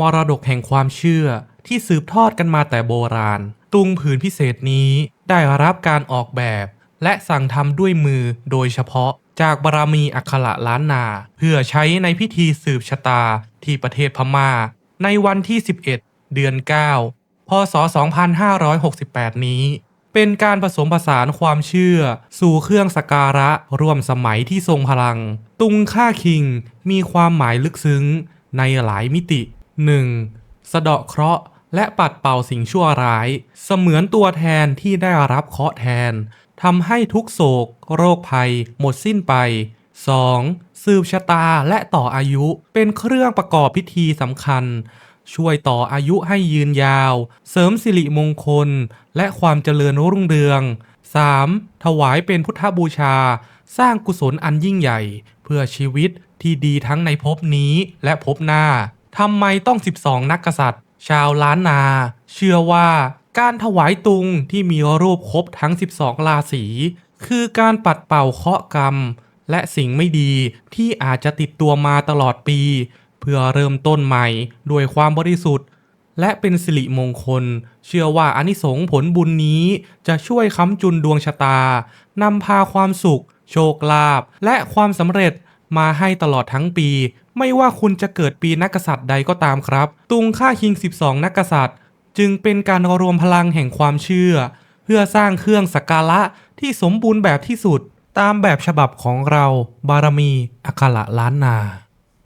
มรดกแห่งความเชื่อที่สืบทอดกันมาแต่โบราณ ตุงผืนพิเศษนี้ได้รับการออกแบบ และสั่งทำด้วยมือโดยเฉพาะจากบารมีอัคระล้านนา เพื่อใช้ในพิธีสืบชะตาที่ประเทศพม่า ในวันที่ 11 เดือน 9 พศ 2568 นี้ เป็นการผสมผสานความเชื่อ สู่เครื่องสกการะร่วมสมัยที่ทรงพลัง ตุงค่าคิงมีความหมายลึกซึ้งในหลายมิติ 1. สะเดาะเคราะห์และปัดเป่าสิ่งชั่วร้าย เสมือนตัวแทนที่ได้รับเคราะห์แทนทำให้ทุกโศก โรคภัย หมดสิ้นไป 2. สืบชะตาและต่ออายุเป็นเครื่องประกอบพิธีสำคัญ ช่วยต่ออายุให้ยืนยาว เสริมสิริมงคล และความเจริญรุ่งเรือง 3. ถวายเป็นพุทธบูชา สร้างกุศลอันยิ่งใหญ่ เพื่อชีวิตที่ดีทั้งในภพนี้และภพหน้า ทำไมต้อง 12 นักกษัตริย์ ชาวล้านนา เชื่อว่าการถวายตุงที่มีรูปครบทั้ง 12 ราศี คือการปัดเป่าเคราะห์กรรม และสิ่งไม่ดีที่อาจจะติดตัวมาตลอดปี เพื่อเริ่มต้นใหม่ด้วยความบริสุทธิ์ และเป็นสิริมงคล เชื่อว่าอานิสงส์ผลบุญนี้จะช่วยค้ำจุนดวงชะตานำพาความสุข โชคลาภและความสำเร็จมาให้ตลอดทั้งปี ไม่ว่าคุณจะเกิดปีนักกษัตริย์ใดก็ตามครับ ตุงค่าคิง 12 นักกษัตริย์ จึงเป็นการรวมพลังแห่งความเชื่อ เพื่อสร้างเครื่องสักการะที่สมบูรณ์แบบที่สุด ตามแบบฉบับของเรา บารมีอัคระล้านนา